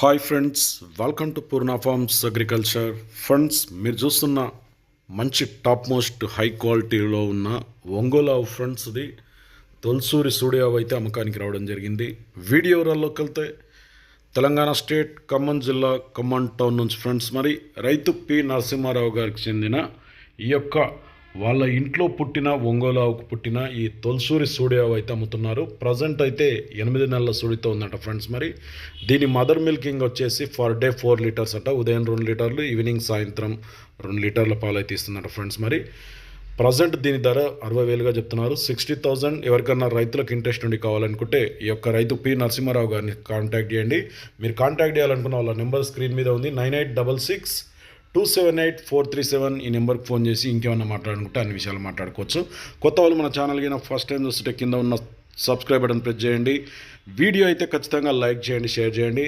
Hi friends welcome to Purna farms agriculture friends మీరు చూస్తున్న మంచి టాప్ మోస్ట్ హై క్వాలిటీలో ఉన్న ఒంగోలా ఫ్రెండ్స్ది తొలసూరి స్టూడియో అయితే అమ్మకానికి రావడం జరిగింది. వీడియో వివరాల్లోకి వెళ్తే తెలంగాణ స్టేట్ ఖమ్మం జిల్లా ఖమ్మం టౌన్ నుంచి ఫ్రెండ్స్ మరి రైతు పి నరసింహారావు గారికి చెందిన ఈ యొక్క వాళ్ళ ఇంట్లో పుట్టిన ఒంగోలు ఆవుకు పుట్టిన ఈ తొలసూరి సూడి ఆవు అయితే అమ్ముతున్నారు. ప్రజెంట్ అయితే ఎనిమిది నెలల సూడితో ఉందట ఫ్రెండ్స్ మరి. దీని మదర్ మిల్కింగ్ వచ్చేసి ఫర్ డే ఫోర్ లీటర్స్ అట ఉదయం రెండు లీటర్లు ఈవినింగ్ సాయంత్రం రెండు లీటర్ల పాలు అయితే ఇస్తుందట ఫ్రెండ్స్ మరి. ప్రజెంట్ దీని ధర అరవై వేలుగా చెప్తున్నారు. సిక్స్టీ థౌజండ్ ఎవరికన్నా రైతులకు ఇంట్రెస్ట్ ఉండి కావాలనుకుంటే ఈ యొక్క రైతు పి నరసింహారావు గారిని కాంటాక్ట్ చేయండి. మీరు కాంటాక్ట్ చేయాలనుకున్న వాళ్ళ నెంబర్ స్క్రీన్ మీద ఉంది. Nine eight double six two seven eight four three seven ఈ నెంబర్కి ఫోన్ చేసి ఇంకేమైనా మాట్లాడుకుంటే అన్ని విషయాలు మాట్లాడుకోవచ్చు. కొత్త వాళ్ళు మన ఛానల్ కింద ఫస్ట్ టైం చూస్తుంటే కింద ఉన్న సబ్స్క్రైబ్ బటన్ ప్రెస్ చేయండి. వీడియో అయితే ఖచ్చితంగా లైక్ చేయండి షేర్ చేయండి.